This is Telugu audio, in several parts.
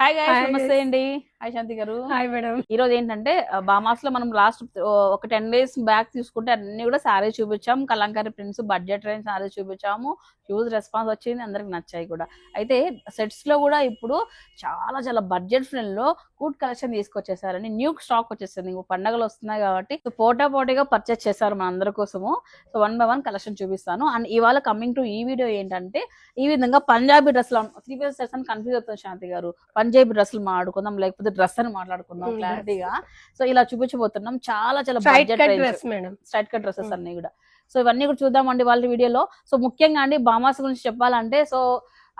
హాయ్ గాయస్ నమస్తే. అండి హాయ్ శాంతి గారు. Hi madam. ఈ రోజు ఏంటంటే బామాస్లో మనం లాస్ట్ ఒక టెన్ డేస్ బ్యాక్ తీసుకుంటే అన్ని కూడా శారీస్ చూపించాం. Kalamkari prints budget range saris చూపించాము. హ్యూజ్ రెస్పాన్స్ వచ్చింది అందరికి నచ్చాయి కూడా. అయితే సెట్స్లో కూడా ఇప్పుడు చాలా చాలా బడ్జెట్ ఫ్రెండ్లో గుడ్ కలెక్షన్ తీసుకొచ్చేసారని న్యూ స్టాక్ వచ్చేసింది. పండగలు వస్తున్నాయి కాబట్టి పోటా పోటీగా పర్చేస్ చేశారు మన అందరి కోసము. So one by one collection చూపిస్తాను. అండ్ ఇవాళ కమింగ్ టు ఈ వీడియో ఏంటంటే ఈ విధంగా పంజాబీ డ్రెస్లు త్రీ పీస్ డ్రెస్ అని కన్ఫ్యూజ్ అవుతుంది శాంతి గారు. పంజాబీ డ్రెస్సులు మాట్లాడుకుందాం లేకపోతే డ్రెస్ అని మాట్లాడుకుందాం Hmm. క్లారిటీగా. సో ఇలా చూపించబోతున్నాం. చాలా చాలా straight budget cut dress madam straight cut dresses. అన్ని కూడా. సో ఇవన్నీ కూడా చూద్దామండి వాళ్ళ వీడియోలో. సో ముఖ్యంగా అండి బామాస్ గురించి చెప్పాలంటే సో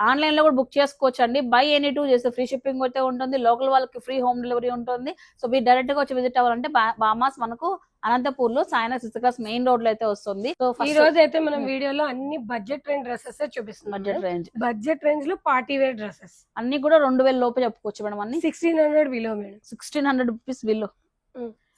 ఆన్లైన్లో కూడా బుక్ చేసుకోవచ్చు అండి బై ఎనీ టూ చేస్తే ఫ్రీ షిప్పింగ్ అయితే ఉంటుంది. లోకల్ వాళ్ళకి ఫ్రీ హోమ్ డెలివరీ ఉంటుంది. సో మీరు డైరెక్ట్గా వచ్చి విజిట్ అవ్వాలంటే బామాస్ మనకు అనంతపూర్లో సాయన సిస్టర్స్ మెయిన్ రోడ్లో అయితే వస్తుంది. సో ఈ రోజు అయితే మనం వీడియోలో అన్ని బడ్జెట్ రేంజ్ డ్రెస్సెస్ బడ్జెట్ చూపిస్తున్నాం రేంజ్. బడ్జెట్ రేంజ్లో పార్టీ వేర్ డ్రెస్సెస్. అన్ని కూడా రెండు వేల లోపు చెప్పుకోవచ్చు మేడం అన్ని. Sixteen hundred below madam. Sixteen hundred rupees below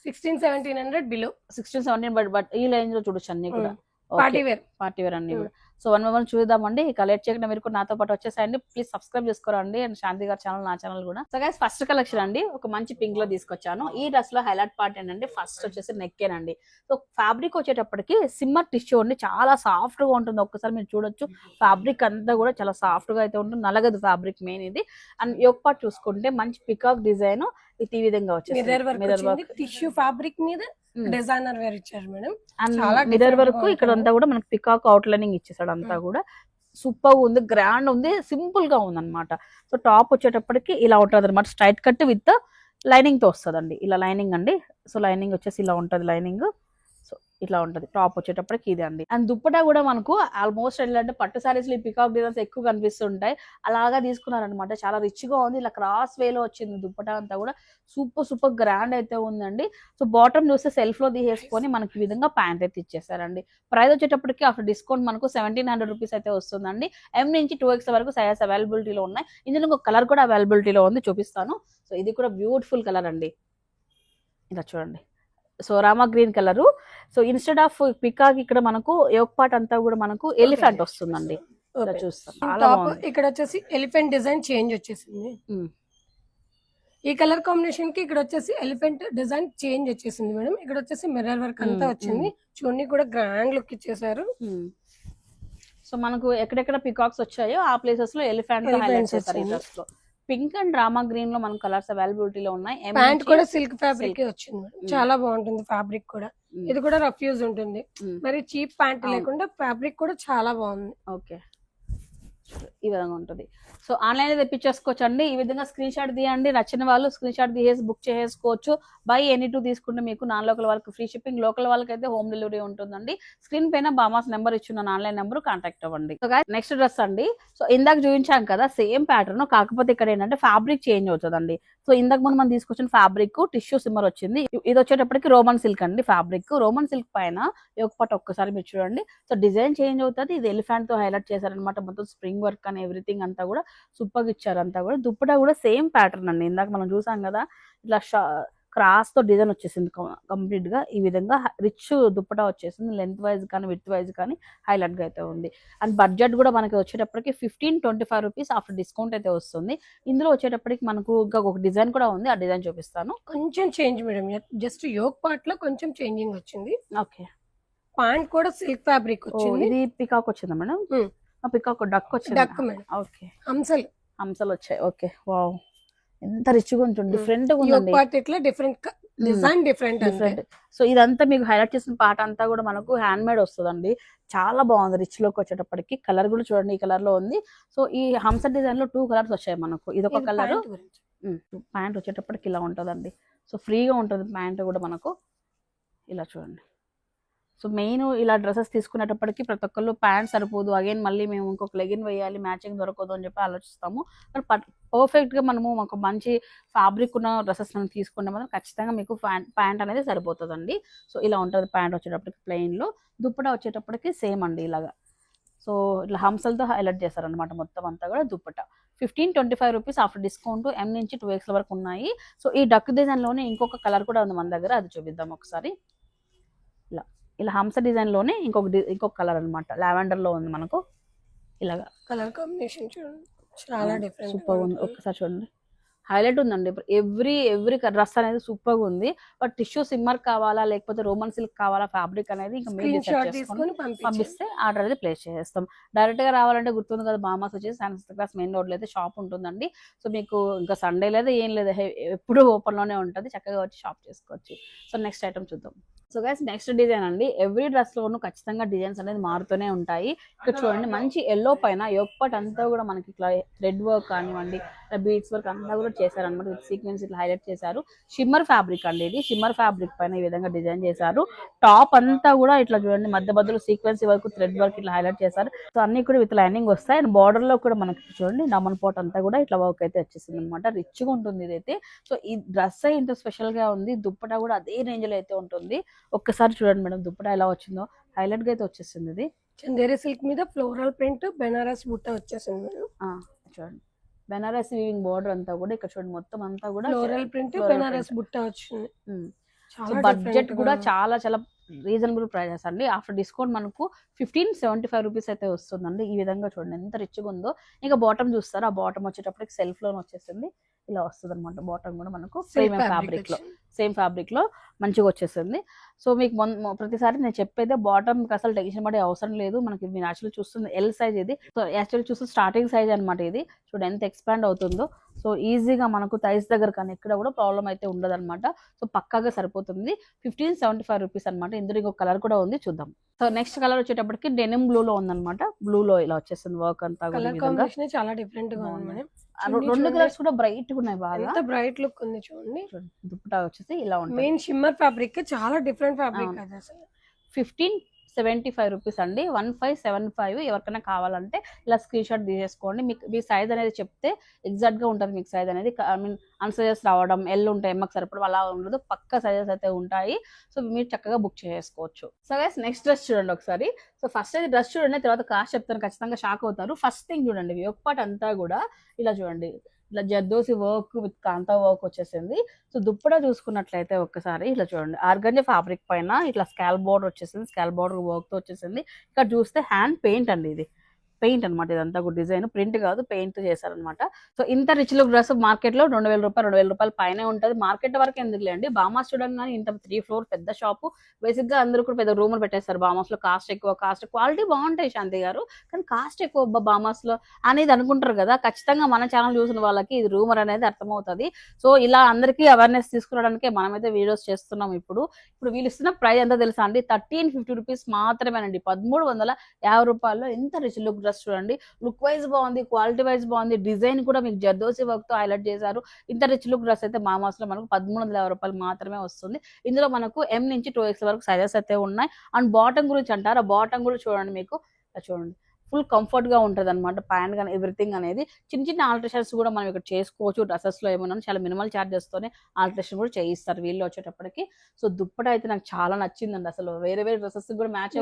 sixteen seventeen hundred below. Sixteen seventeen but but ఈ రేంజ్లో చూడొచ్చు అన్ని కూడా. Party wear. పార్టీ వేర్ అన్ని. కూడా. సో వన్ వన్ చూద్దామండి. ఇక లేట్ చేయకుండా మీరు కూడా నాతో పాటు వచ్చేసాయండి. ప్లీజ్ సబ్స్క్రైబ్ చేసుకోరండి. అండ్ శాంతి గారి ఛానల్ నా ఛానల్ కూడా. సో గైస్ ఫస్ట్ కలెక్షన్ అండి. ఒక మంచి పింక్లో తీసుకొచ్చాను. ఈ డ్రెస్లో హైలైట్ పార్ట్ ఏంటంటే ఫస్ట్ వచ్చేసి నెక్కేనండి సో ఫ్యాబ్రిక్ వచ్చేటప్పటికి సిమ్మర్ టిష్యూ అండి. చాలా సాఫ్ట్గా ఉంటుంది. ఒక్కసారి మీరు చూడొచ్చు. ఫ్యాబ్రిక్ అంతా కూడా చాలా సాఫ్ట్గా అయితే ఉంటుంది. నలగదు ఫ్యాబ్రిక్ మెయిన్ ఇది. అండ్ యొక్క పార్ట్ చూసుకుంటే మంచి పికాక్ డిజైన్ ఇది ఈ విధంగా వచ్చింది. టిష్యూ ఫ్యాబ్రిక్ మీద డిజైనర్ వేర్ ఇచ్చారు మేడం. అండ్ మిర్రర్ different వరకు ఇక్కడ. అంతా కూడా మనకి పికాక్ అవుట్ లైనింగ్ ఇచ్చేసాడు. అంతా. కూడా సూపర్ ఉంది గ్రాండ్ ఉంది సింపుల్గా ఉంది అనమాట సో టాప్ వచ్చేటప్పటికి ఇలా ఉంటుంది అనమాట స్ట్రైట్ కట్ విత్ లైనింగ్తో వస్తుందండి. ఇలా లైనింగ్ అండి. సో లైనింగ్ వచ్చేసి ఇలా ఉంటది లైనింగ్. సో ఇట్లా ఉంటది. టాప్ వచ్చేటప్పటికి ఇది అండి. అండ్ దుప్పటా కూడా మనకు ఆల్మోస్ట్ ఏంటంటే పట్టు సారీస్లో పికాక్ డిజైన్స్ ఎక్కువ కనిపిస్తుంటాయి. అలాగా తీసుకున్నారనమాట చాలా రిచ్గా ఉంది. ఇలా క్రాస్ వేలో వచ్చింది దుప్పటా అంతా కూడా. సూపర్ సూపర్ గ్రాండ్ అయితే ఉందండి. సో బాటమ్ చూస్తే సెల్ఫ్లో తీసేసుకొని మనకి ఈ విధంగా ప్యాంట్ అయితే ఇచ్చేసారండి. ప్రైస్ వచ్చేటప్పటికి ఆఫ్టర్ డిస్కౌంట్ మనకు సెవెంటీన్ హండ్రెడ్ రూపీస్ అయితే వస్తుందండి. ఎం నుంచి టూ ఎక్స్ వరకు సైజ్ అవైలబిలిటీలో ఉన్నాయి. ఇందులో ఇంకొక కలర్ కూడా అవైలబిలిటీలో ఉంది. చూపిస్తాను. సో ఇది కూడా బ్యూటిఫుల్ కలర్ అండి. ఇలా చూడండి. So Rama green colour. So instead of peacock ఇక్కడ మనకు యోక్ పార్ట్ అంతా కూడా మనకు ఎలిఫెంట్ వస్తుందండి. చూస్తాం. ఇక్కడ వచ్చేసి ఎలిఫెంట్ డిజైన్ చేంజ్ వచ్చేసింది. ఈ కలర్ కాంబినేషన్కి ఇక్కడ వచ్చేసి ఎలిఫెంట్ డిజైన్ చేంజ్ వచ్చేసింది మేడం. ఇక్కడ వచ్చేసి మిర్రర్ వర్క్ అంతా వచ్చింది. చూడండి కూడా గ్రాండ్ లుక్ ఇచ్చేసారు సో మనకు ఎక్కడెక్కడ పికాక్స్ వచ్చాయో ఆ ప్లేసెస్లో ఎలిఫెంట్ హైలైట్ చేస్తారు ఈ వచ్చింది. డ్రెస్లో. పింక్ అండ్ రామా గ్రీన్లో మనకు కలర్స్ అవైలబిలిటీలో ఉన్నాయి ప్యాంట్ కూడా సిల్క్ ఫ్యాబ్రిక్ వచ్చింది Mm. చాలా బాగుంటుంది ఫ్యాబ్రిక్ కూడా Mm. ఇది కూడా రఫ్ యూజ్ ఉంటుంది Mm. మరి చీప్ ప్యాంట్. లేకుండా ఫ్యాబ్రిక్ కూడా చాలా బాగుంది ఓకే ఈ విధంగా ఉంటుంది. సో ఆన్లైన్ తెప్పించేసుకోవచ్చు అండి ఈ విధంగా స్క్రీన్ షాట్ తీయండి. నచ్చిన వాళ్ళు స్క్రీన్ షాట్ తీసేసి బుక్ చేసుకోవచ్చు బై ఎనీ టూ తీసుకుంటే మీకు నాన్ లోకల్ వాళ్ళకి ఫ్రీ షిప్పింగ్. లోకల్ వాళ్ళకి అయితే హోమ్ డెలివరీ ఉంటుందండి. స్క్రీన్ పైన బామాస్ నెంబర్ ఇచ్చిన ఆన్లైన్ నెంబర్ కాంటాక్ట్ అవ్వండి. సో నెక్స్ట్ డ్రెస్ అండి. సో ఇందాక చూపించాం కదా సేమ్ ప్యాటర్న్ కాకపోతే ఇక్కడ ఏంటంటే ఫ్యాబ్రిక్ చేంజ్ అవుతుందండి. సో ఇందాక ముందు మనం తీసుకొచ్చిన ఫ్యాబ్రిక్ టిష్యూ సిమ్మర్ వచ్చింది. ఇది వచ్చేటప్పటికి రోమన్ సిల్క్ అండి ఫ్యాబ్రిక్ రోమన్ సిల్క్ పైన ఒక పాటు ఒక్కసారి మీరు చూడండి. సో డిజైన్ చేంజ్ అవుతుంది. ఇది ఎలిఫెంట్తో హైలైట్ చేశారనమాట మొత్తం స్ప్రింగ్ వర్క్ అని ఎవ్రీథింగ్ అంతా కూడా సూపర్ ఇచ్చారు. అంతా కూడా దుప్పటా కూడా సేమ్ ప్యాటర్న్ అండి. ఇందాక మనం చూసాం కదా ఇట్లా క్రాస్తో డిజైన్ వచ్చేసింది కంప్లీట్గా. ఈ విధంగా రిచ్ దుప్పటా వచ్చేసింది. లెంత్ వైజ్ కానీ విత్ వైజ్ కానీ హైలైట్గా అయితే ఉంది. అండ్ బడ్జెట్ కూడా మనకి వచ్చేటప్పటికి fifteen twenty five rupees after discount అయితే వస్తుంది. ఇందులో వచ్చేటప్పటికి మనకు ఇంకా ఒక డిజైన్ కూడా ఉంది. ఆ డిజైన్ చూపిస్తాను. కొంచెం చేంజ్ మేడం జస్ట్ యోగ్ పార్ట్లో కొంచెం చేంజింగ్ వచ్చింది. ఓకే ప్యాంట్ కూడా సిల్క్ ఫ్యాబ్రిక్ వచ్చింది. ఇది పికాక్ వచ్చిందా మేడం. పికాక్ డక్ వచ్చింది డక్ మేడం ఓకే హంసల్. హంసలు వచ్చాయి. ఓకే వావ్ ఎంత రిచ్గా ఉంటుంది. Hmm. డిఫరెంట్ పార్ట్ ఇట్లా different design different different so ఇదంతా మీకు హైలైట్ చేసిన పాట అంతా కూడా మనకు హ్యాండ్ మేడ్ వస్తుందండి. చాలా బాగుంది. రిచ్లోకి వచ్చేటప్పటికి. కలర్ కూడా చూడండి. ఈ కలర్లో ఉంది. సో ఈ హంస డిజైన్లో టూ కలర్స్ వచ్చాయి మనకు. ఇదొక కలర్ ప్యాంట్ వచ్చేటప్పటికి ఇలా ఉంటుందండి. సో ఫ్రీగా ఉంటుంది ప్యాంట్ కూడా మనకు. ఇలా చూడంండి. సో మెయిన్ ఇలా డ్రెస్సెస్ తీసుకునేటప్పటికి ప్రతి ఒక్కళ్ళు ప్యాంట్ సరిపోదు. అగైన్ మళ్ళీ మేము ఇంకొక లెగిన్ వేయాలి మ్యాచింగ్ దొరకదు అని చెప్పి ఆలోచిస్తాము. బట్ పర్ఫెక్ట్గా మనము ఒక మంచి ఫ్యాబ్రిక్ ఉన్న డ్రెస్సెస్ మనం తీసుకుంటే మాత్రం ఖచ్చితంగా మీకు ప్యాంట్ అనేది సరిపోతుందండి. సో ఇలా ఉంటుంది ప్యాంట్ వచ్చేటప్పటికి ప్లెయిన్లో దుప్పట దుప్పటా వచ్చేటప్పటికి సేమ్ అండి ఇలాగా. సో ఇట్లా హంసలతో హైలైట్ చేస్తారనమాట మొత్తం అంతా కూడా dupatta. Fifteen twenty five rupees after discount M నుంచి టూ ఎక్స్ వరకు ఉన్నాయి. సో ఈ డక్ డిజైన్లోనే ఇంకొక కలర్ కూడా ఉంది మన దగ్గర. అది చూపిద్దాం ఒకసారి. ఇలా హంస డిజైన్లోనే ఇంకొక ఇంకొక కలర్ అనమాట లావెండర్లో ఉంది మనకు. ఇలాగా. కలర్ కాంబినేషన్ చూడండి. చాలా డిఫరెంట్ సూపర్ ఉంది. ఒక్కసారి చూడండి. హైలైట్ ఉందండి. ఎవ్రీ ఎవ్రీ డ్రెస్ అనేది సూపర్గా ఉంది. బట్ టిష్యూ సిమ్మర్ కావాలా లేకపోతే రోమన్ సిల్క్ కావాలా ఫ్యాబ్రిక్ అనేది ఇంకా మీరు పంపిస్తే ఆర్డర్ అయితే ప్లేస్ చేసేస్తాం. డైరెక్ట్గా రావాలంటే గుర్తుంది కదా బామాస్ వచ్చేసి సైన్స్ క్లాస్ మెయిన్ రోడ్లో అయితే షాప్ ఉంటుందండి. సో మీకు ఇంకా సండే లేదా ఏం లేదు. ఎప్పుడూ ఓపెన్లోనే ఉంటుంది. చక్కగా వచ్చి షాప్ చేసుకోవచ్చు. సో నెక్స్ట్ ఐటమ్ చూద్దాం. సో గైస్ నెక్స్ట్ డిజైన్ అండి. ఎవ్రీ డ్రెస్ లోను ఖచ్చితంగా డిజైన్స్ అనేది మారుతూనే ఉంటాయి. ఇక్కడ చూడండి మంచి ఎల్లో పైన యొప్పటి అంతా కూడా మనకి ఇట్లా థ్రెడ్ వర్క్ కానివ్వండి బీట్స్ వర్క్ అంతా కూడా చేశారనమాట విత్ సీక్వెన్స్ ఇట్లా హైలైట్ చేశారు. షిమ్మర్ ఫ్యాబ్రిక్ అండి ఇది. షిమ్మర్ ఫ్యాబ్రిక్ పైన ఈ విధంగా డిజైన్ చేశారు. టాప్ అంతా కూడా ఇట్లా చూడండి మధ్య మధ్యలో సీక్వెన్స్ వరకు థ్రెడ్ వర్క్ ఇట్లా హైలైట్ చేశారు. సో అన్ని కూడా విత్ లైనింగ్ వస్తాయి. అండ్ బార్డర్లో కూడా మనకి చూడండి డమన్ పోట్ అంతా కూడా ఇట్లా వర్క్ అయితే వచ్చేసింది అనమాట రిచ్గా ఉంటుంది ఇదైతే. సో ఈ డ్రెస్ ఇంత స్పెషల్గా ఉంది. దుప్పటా కూడా అదే రేంజ్లో అయితే ఉంటుంది. ఒక్కసారి చూడండి మేడం దుప్పటా ఎలా వచ్చిందో. హైలైట్గా అయితే వచ్చేసింది ఇది. చందేరి సిల్క్ మీద ఫ్లోరల్ ప్రింట్ బెనారస్ బుట్ట వచ్చేసింది మేడం. చూడండి. బెనారస్ వీవింగ్ బార్డర్ అంతా కూడా ఇక్కడ చూడండి మొత్తం అంతా కూడా ఫ్లోరల్ ప్రింట్ బెనారస్. బుట్ట వచ్చింది. బడ్జెట్ కూడా చాలా చాలా రీజనబుల్ ప్రైజెస్ అండి. ఆఫ్టర్ డిస్కౌంట్ మనకు ఫిఫ్టీన్ సెవెంటీ ఫైవ్ రూపీస్ అయితే వస్తుందండి. ఈ విధంగా చూడండి ఎంత రిచ్గా ఉందో. ఇంకా బాటమ్ చూస్తారు? ఆ బాటమ్ వచ్చేటప్పటికి సెల్ఫ్ లోన్ వచ్చేసింది. ఇలా వస్తుంది అనమాట బాటమ్ కూడా మనకు fabric ఫ్యాబ్రిక్లో. సేమ్ ఫ్యాబ్రిక్లో మంచిగా వచ్చేసింది. సో మీకు ప్రతిసారి నేను చెప్పేదే బాటమ్ అసలు టెన్షన్ పడే అవసరం లేదు. మనకి మీరు యాక్చువల్లీ చూస్తుంది ఎల్ సైజ్ ఇది. సో యాక్చువల్లీ చూస్తే స్టార్టింగ్ సైజ్ అన్నమాట ఇది. చూడండి ఎంత ఎక్స్పాండ్ అవుతుందో. సో ఈజీగా మనకు థైస్ దగ్గర కానీ ఎక్కడ కూడా ప్రాబ్లం అయితే ఉండదు అనమాట సో పక్కాగా సరిపోతుంది. ఫిఫ్టీన్ సెవెంటీ ఫైవ్ రూపీస్ అనమాట ఇందులో ఇంకొక కలర్ కూడా ఉంది. చూద్దాం. సో నెక్స్ట్ కలర్ వచ్చేటప్పటికి డెనిమ్ బ్లూ లో ఉందన్నమాట. బ్లూ లో ఇలా వచ్చేస్తుంది వర్క్ అంతా చాలా డిఫరెంట్గా ఉంది రెండు. కలర్స్ కూడా బ్రైట్ ఉన్నాయి బాగా ఎంత బ్రైట్ లుక్ ఉంది చూడండి దుప్పటా వచ్చేసి ఇలా ఉంటుంది మెయిన్ షిమ్మర్ ఫ్యాబ్రిక్ చాలా డిఫరెంట్ ఫ్యాబ్రిక్. అది అసలు ఫిఫ్టీన్ సెవెంటీ ఫైవ్ రూపీస్ అండి. వన్ ఫైవ్ సెవెన్ ఫైవ్ ఎవరికైనా కావాలంటే ఇలా స్క్రీన్ షాట్ తీసేసుకోండి. మీకు మీ సైజ్ అనేది చెప్తే ఎగ్జాక్ట్గా ఉంటుంది మీకు సైజ్ అనేది. ఐ మీన్ అన్సైజెస్ రావడం ఎల్ ఉంటాయి ఎంఎక్ సరిపడం అలా ఉండదు. పక్క సైజెస్ అయితే ఉంటాయి. సో మీరు చక్కగా బుక్ చేసుకోవచ్చు సో గైస్ నెక్స్ట్ డ్రెస్ చూడండి ఒకసారి. సో ఫస్ట్ అయితే డ్రెస్ చూడండి తర్వాత కాస్ట్ చెప్తాను. ఖచ్చితంగా షాక్ అవుతారు. ఫస్ట్ థింగ్ చూడండి యొక్కపాటు అంతా కూడా ఇలా చూడండి. ఇట్లా zardosi work with kantha work వచ్చేసింది. సో దుప్పట చూసుకున్నట్లయితే ఒక్కసారి ఇట్లా చూడండి. ఆర్గంజా ఫ్యాబ్రిక్ పైన ఇట్లా స్కాల్ బోర్డర్ వచ్చేసింది. స్కాల్ బోర్డర్ వర్క్తో వచ్చేసింది. ఇక్కడ చూస్తే హ్యాండ్ పెయింట్ అండి ఇది. పెయింట్ అనమాట ఇదంతా కూడా డిజైన్. ప్రింట్ కాదు పెయింట్ చేశారనమాట సో ఇంత రిచ్ లుక్ డ్రెస్ మార్కెట్లో రెండు వేల రూపాయలు రెండు వేల రూపాయలు పైనే ఉంటుంది. మార్కెట్ వరకు ఎందుకు లేండి బామాస్ చూడంగానే ఇంత త్రీ ఫ్లోర్ పెద్ద షాపు బేసిక్గా అందరూ కూడా పెద్ద రూమర్ పెట్టేస్తారు బామాస్లో కాస్ట్ ఎక్కువ కాస్ట్ క్వాలిటీ బాగుంటాయి శాంతి గారు. కానీ కాస్ట్ ఎక్కువ బామాస్లో లో అనేది అనుకుంటారు కదా. ఖచ్చితంగా మన ఛానల్ చూసిన వాళ్ళకి ఇది రూమర్ అనేది అర్థమవుతుంది. సో ఇలా అందరికీ అవేర్నెస్ తీసుకురావడానికి మనమైతే వీడియోస్ చేస్తున్నాం ఇప్పుడు. ఇప్పుడు వీళ్ళు ఇస్తున్న ప్రైస్ ఎంత తెలుసా అండి? థర్టీన్ ఫిఫ్టీ రూపీస్ మాత్రమేనండి. పదమూడు వందల యాభై రూపాయల్లో ఎంత రిచ్ లుక్ డ్రెస్ చూడండి. లుక్ వైజ్ బాగుంది క్వాలిటీ వైజ్ బాగుంది. డిజైన్ కూడా మీకు జర్దోసి వర్క్తో హైలైట్ చేశారు. ఇంత రిచ్ లుక్ డ్రెస్ అయితే మామాస్లో మనకు పదమూడు వందల రూపాయలు మాత్రమే వస్తుంది. ఇందులో మనకు ఎం నుంచి టూ ఎక్స్ వరకు సైజెస్ అయితే ఉన్నాయి. అండ్ బాటమ్ గురించి అంటారు? ఆ బాటమ్ కూడా చూడండి మీకు. చూడండి. ఫుల్ కంఫర్ట్గా ఉంటది అనమాట ప్యాంట్ కానీ ఎవ్రీథింగ్ అనేది. చిన్న చిన్న ఆల్టరేషన్స్ కూడా మనం ఇక్కడ చేసుకోవచ్చు. డ్రెస్సెస్లో ఏమన్నా చాలా మినిమల్ చార్జెస్ తోనే ఆల్టరేషన్ కూడా చేయిస్తారు వీళ్ళు వచ్చేటప్పటికి. సో దుప్పట అయితే నాకు చాలా నచ్చిందండి అసలు. వేరే వేరే డ్రెస్సెస్ కూడా match.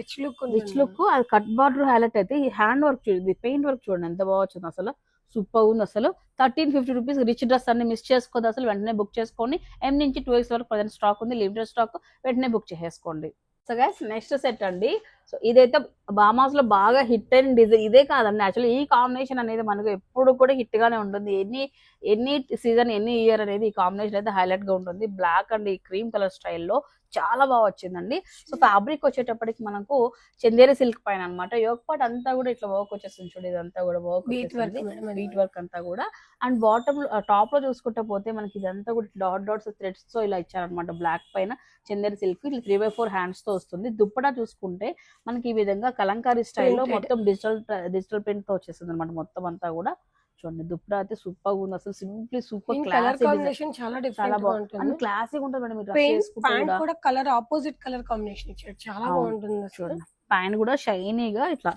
Rich look rich look అది కట్ బార్డర్ హైలైట్ అయితే ఈ హ్యాండ్ వర్క్ చూడండి పెయింట్ వర్క్ చూడండి ఎంత బాగా వచ్చింది అసలు. సూపర్ ఉంది అసలు. Thirteen fifty rupees rich dress అన్ని మిస్ చేసుకోవద్దు అసలు. వెంటనే బుక్ చేసుకోండి ఎం నుంచి టూ ఎక్స్ వరకు ప్రజెంట్ స్టాక్ ఉంది. లిమిటెడ్ స్టాక్ వెంటనే బుక్ చేసేసుకోండి. సో గైస్ నెక్స్ట్ సెట్ అండి. సో ఇదైతే బామాస్లో బాగా హిట్ అయిన డిజైన్ ఇదే కాదండి. యాక్చువల్లీ ఈ కాంబినేషన్ అనేది మనకు ఎప్పుడు కూడా హిట్ గానే ఉంటుంది. ఎన్ని ఎన్ని సీజన్ ఎన్ని ఇయర్ అనేది ఈ కాంబినేషన్ అయితే హైలైట్గా ఉంటుంది. బ్లాక్ అండ్ ఈ క్రీమ్ కలర్ స్టైల్లో చాలా బాగా వచ్చిందండి. సో ఫ్యాబ్రిక్ వచ్చేటప్పటికి మనకు చందేరి సిల్క్ పైన అనమాట యోగపాట్ అంతా కూడా ఇట్లా వర్క్ వచ్చేస్తుంది చూడు ఇదంతా కూడా work bead work bead work అంతా కూడా. అండ్ బాటమ్ టాప్లో చూసుకుంటే పోతే మనకి ఇదంతా కూడా డాట్ డాట్స్ థ్రెడ్స్తో ఇలా ఇచ్చారనమాట బ్లాక్ పైన చందేరి సిల్క్ ఇట్లా త్రీ బై ఫోర్ హ్యాండ్స్తో వస్తుంది. దుప్పటా చూసుకుంటే మనకి ఈ విధంగా కలంకారీ స్టైల్లో. మొత్తం డిజిటల్ డిజిటల్ ప్రింట్తో వచ్చేస్తుంది అనమాట మొత్తం అంతా కూడా. చూడండి దుప్పటా అయితే సూపర్ ఉంది. అసలు సింప్లీ సూపర్ క్లాసీ కాంబినేషన్ చాలా చాలా గా అండ్ ఉంటుంది క్లాసిక్ ఉంటుంది మేడం మీరు పెయింట్ ప్యాంట్ కూడా. కలర్ ఆపోజిట్ కలర్ కాంబినేషన్ ఇచ్చాడు చాలా. బాగుంటుంది చూడండి ప్యాంట్ కూడా షైనీగా ఇట్లా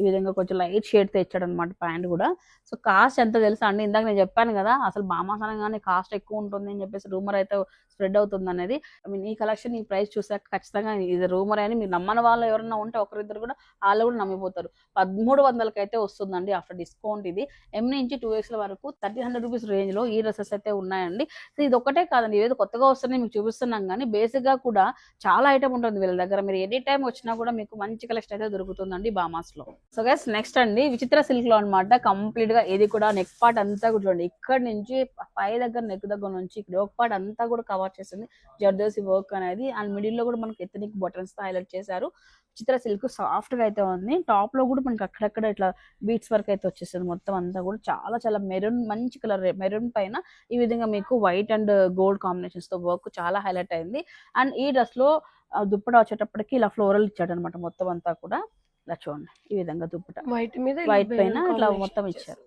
ఈ విధంగా కొంచెం లైట్ షేడ్ తెచ్చాడు అనమాట ప్యాంట్ కూడా. సో కాస్ట్ ఎంత తెలుసా అండి? ఇందాక నేను చెప్పాను కదా అసలు బామాస్ అనగానే కాస్ట్ ఎక్కువ ఉంటుంది అని చెప్పేసి రూమర్ అయితే స్ప్రెడ్ అవుతుంది అనేది. ఐ మీన్ ఈ కలెక్షన్ ఈ ప్రైస్ చూసాక ఖచ్చితంగా ఇది రూమర్ అని మీరు నమ్మని వాళ్ళు ఎవరైనా ఉంటే ఒకరిద్దరు కూడా వాళ్ళు కూడా నమ్మిపోతారు. పదమూడు వందలకి అయితే వస్తుందండి ఆఫ్టర్ డిస్కౌంట్ ఇది. ఎం నుంచి టూ ఎక్స్ల వరకు థర్టీ హండ్రెడ్ రూపీస్ రేంజ్లో ఈ డ్రెస్సెస్ అయితే ఉన్నాయండి. సో ఇది ఒకటే కాదండి ఏదో కొత్తగా వస్తున్నాయి మీకు చూపిస్తున్నాం కానీ బేసిక్గా కూడా చాలా ఐటమ్ ఉంటుంది వీళ్ళ దగ్గర. మీరు ఎనీ టైం వచ్చినా కూడా మీకు మంచి కలెక్షన్ అయితే దొరుకుతుందండి బామాస్లో. సో గైస్ నెక్స్ట్ అండి విచిత్ర సిల్క్లో అనమాట కంప్లీట్గా ఇది కూడా నెక్ పార్ట్ అంతా కూడా చూడండి. ఇక్కడ నుంచి పై దగ్గర నెక్ దగ్గర నుంచి ఇక్కడ ఒక పార్ట్ అంతా కూడా కవర్ చేసింది జర్దోసి వర్క్ అనేది. అండ్ మిడిల్లో కూడా మనకి ఎత్తనిక్ బటన్స్తో హైలైట్ చేశారు. చిత్ర సిల్క్ సాఫ్ట్గా అయితే ఉంది. టాప్లో కూడా మనకి అక్కడక్కడ ఇట్లా బీట్స్ వర్క్ అయితే వచ్చేసింది మొత్తం అంతా కూడా చాలా చాలా మెరూన్ మంచి కలర్ మెరూన్ పైన ఈ విధంగా మీకు వైట్ అండ్ గోల్డ్ కాంబినేషన్స్తో వర్క్ చాలా హైలైట్ అయింది. అండ్ ఈ డ్రెస్లో దుప్పట వచ్చేటప్పటికి ఇలా ఫ్లోరల్ ఇచ్చాడు అనమాట మొత్తం అంతా కూడా. ఇలా చూడండి ఈ విధంగా దుప్పట. వైట్ మీద వైట్ పైన ఇట్లా మొత్తం. ఇచ్చారు.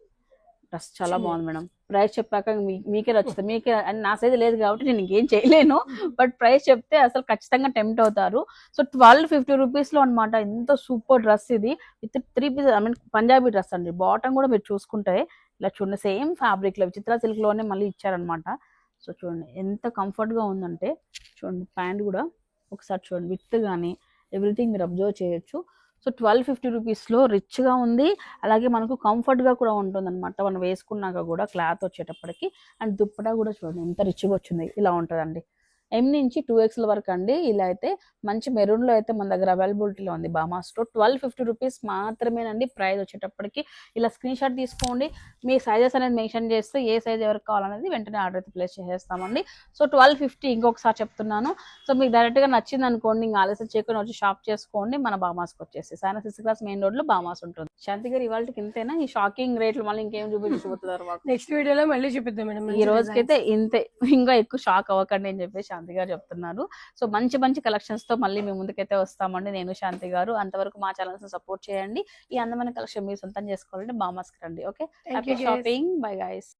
డ్రెస్ చాలా. బాగుంది మేడం. ప్రైస్ చెప్పాక మీకే నచ్చుతుంది. మీకే అండ్ నా సైజ్ లేదు కాబట్టి నేను ఇంకేం చేయలేను. బట్ ప్రైస్ చెప్తే అసలు ఖచ్చితంగా టెంప్ట్ అవుతారు. సో ట్వెల్వ్ ఫిఫ్టీ రూపీస్లో అనమాట ఎంత సూపర్ డ్రెస్ ఇది. With three piece I mean Punjabi dress అండి. బాటమ్ కూడా మీరు చూసుకుంటే ఇలా చూడండి సేమ్ ఫ్యాబ్రిక్లో విచిత్ర సిల్క్లోనే మళ్ళీ ఇచ్చారనమాట సో చూడండి ఎంత కంఫర్ట్గా ఉందంటే చూడండి ప్యాంట్ కూడా ఒకసారి చూడండి విత్ కానీ ఎవ్రీథింగ్ మీరు అబ్జర్వ్ చేయొచ్చు. సో ట్వెల్వ్ ఫిఫ్టీ రూపీస్లో రిచ్గా ఉంది. అలాగే మనకు కంఫర్ట్గా కూడా ఉంటుందన్నమాట. మనం వేసుకున్నాక కూడా క్లాత్ వచ్చేటప్పటికి. అండ్ దుప్పటా కూడా చూడండి ఎంత రిచ్గా వచ్చింది. ఇలా ఉంటుందండి. ఎం నుంచి టూ ఎక్స్ల వరకు అండి. ఇలా అయితే మంచి మెరూన్లో అయితే మన దగ్గర అవైలబిలిటీలో ఉంది. బామాస్లో ట్వెల్వ్ ఫిఫ్టీ రూపీస్ మాత్రమేనండి. ప్రైస్ వచ్చేటప్పటికి ఇలా స్క్రీన్ షాట్ తీసుకోండి. మీ సైజెస్ అనేది మెన్షన్ చేస్తే ఏ సైజ్ ఎవరికి కావాలనేది వెంటనే ఆర్డర్ అయితే ప్లేస్ చేసేస్తామండి. సో ట్వెల్వ్ ఫిఫ్టీ ఇంకొకసారి చెప్తున్నాను. సో మీకు డైరెక్ట్గా నచ్చింది అనుకోండి ఇంకా ఆలస్యం చేయకుండా వచ్చి షాప్ చేసుకోండి. మన బామాస్కి వచ్చేసి. సాయన సిక్స్ క్లాస్ మెయిన్ రోడ్లో బామాస్ ఉంటుంది. శాంతి గారు ఇవాళకి ఇంతేనా? ఈ షాకింగ్ రేట్లు మళ్ళీ ఇంకేం చూపించబోతున్నారు మాకు? నెక్స్ట్ వీడియోలో మళ్ళీ చూపిద్దాం మేడం ఈ రోజుకైతే ఇంతే. ఇంకా ఎక్కువ షాక్ అవ్వకండి అని చెప్పి శాంతి గారు చెప్తున్నారు. సో మంచి మంచి కలెక్షన్స్తో మళ్ళీ మీ ముందుకైతే వస్తామండి నేను శాంతి గారు. అంతవరకు మా ఛానల్స్ సపోర్ట్ చేయండి. ఈ అందమైన కలెక్షన్ మీరు సొంతం చేసుకోవాలంటే బామాస్కి రండి okay? Happy shopping bye guys